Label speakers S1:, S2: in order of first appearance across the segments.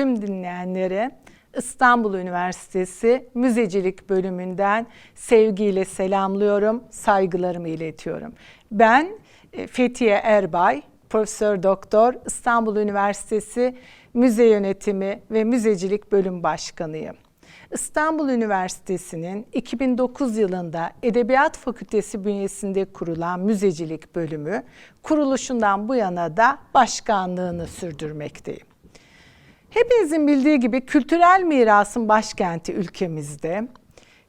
S1: tüm dinleyenlere İstanbul Üniversitesi Müzecilik Bölümünden sevgiyle selamlıyorum, saygılarımı iletiyorum. Ben e, Fethiye Erbay, Profesör Doktor İstanbul Üniversitesi Müze Yönetimi ve Müzecilik Bölüm Başkanıyım. İstanbul Üniversitesi'nin 2009 yılında Edebiyat Fakültesi bünyesinde kurulan müzecilik bölümü kuruluşundan bu yana da başkanlığını sürdürmekteyim. Hepinizin bildiği gibi kültürel mirasın başkenti ülkemizde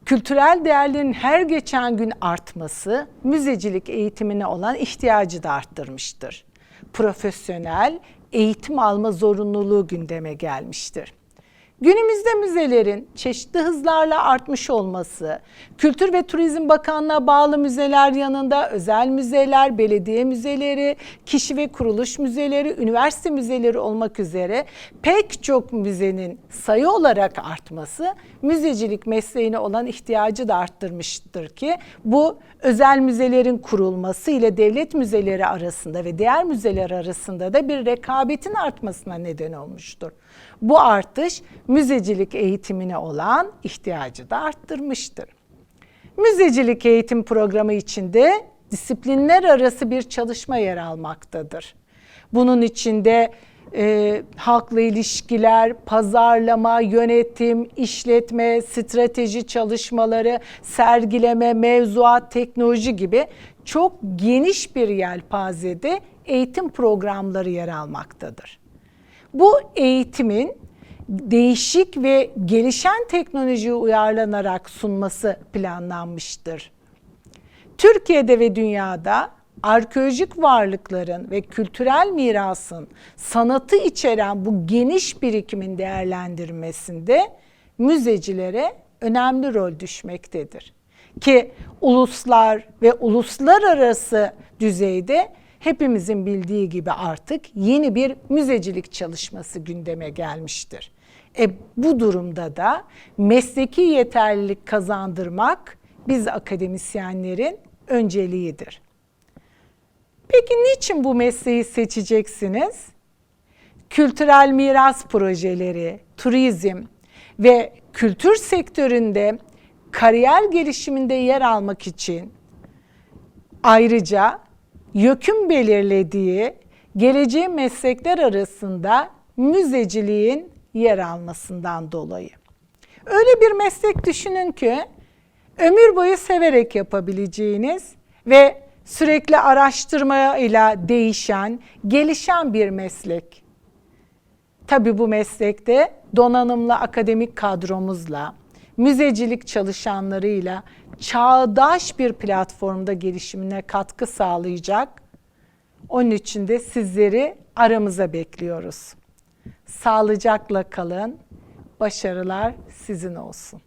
S1: kültürel değerlerin her geçen gün artması müzecilik eğitimine olan ihtiyacı da arttırmıştır. Profesyonel eğitim alma zorunluluğu gündeme gelmiştir. Günümüzde müzelerin çeşitli hızlarla artmış olması, Kültür ve Turizm Bakanlığı'na bağlı müzeler yanında özel müzeler, belediye müzeleri, kişi ve kuruluş müzeleri, üniversite müzeleri olmak üzere pek çok müzenin sayı olarak artması müzecilik mesleğine olan ihtiyacı da arttırmıştır ki bu özel müzelerin kurulması ile devlet müzeleri arasında ve diğer müzeler arasında da bir rekabetin artmasına neden olmuştur. Bu artış müzecilik eğitimine olan ihtiyacı da arttırmıştır. Müzecilik eğitim programı içinde disiplinler arası bir çalışma yer almaktadır. Bunun içinde e, halkla ilişkiler, pazarlama, yönetim, işletme, strateji çalışmaları, sergileme, mevzuat, teknoloji gibi çok geniş bir yelpazede eğitim programları yer almaktadır. Bu eğitimin değişik ve gelişen teknolojiye uyarlanarak sunması planlanmıştır. Türkiye'de ve dünyada arkeolojik varlıkların ve kültürel mirasın sanatı içeren bu geniş birikimin değerlendirmesinde müzecilere önemli rol düşmektedir. Ki uluslar ve uluslararası düzeyde hepimizin bildiği gibi artık yeni bir müzecilik çalışması gündeme gelmiştir. E, bu durumda da mesleki yeterlilik kazandırmak biz akademisyenlerin önceliğidir. Peki niçin bu mesleği seçeceksiniz? Kültürel miras projeleri, turizm ve kültür sektöründe kariyer gelişiminde yer almak için ayrıca YÖK'ün belirlediği geleceği meslekler arasında müzeciliğin yer almasından dolayı. Öyle bir meslek düşünün ki ömür boyu severek yapabileceğiniz ve sürekli araştırmayla değişen, gelişen bir meslek. Tabii bu meslekte donanımlı akademik kadromuzla, müzecilik çalışanlarıyla çağdaş bir platformda gelişimine katkı sağlayacak. Onun için de sizleri aramıza bekliyoruz. Sağlıcakla kalın. Başarılar sizin olsun.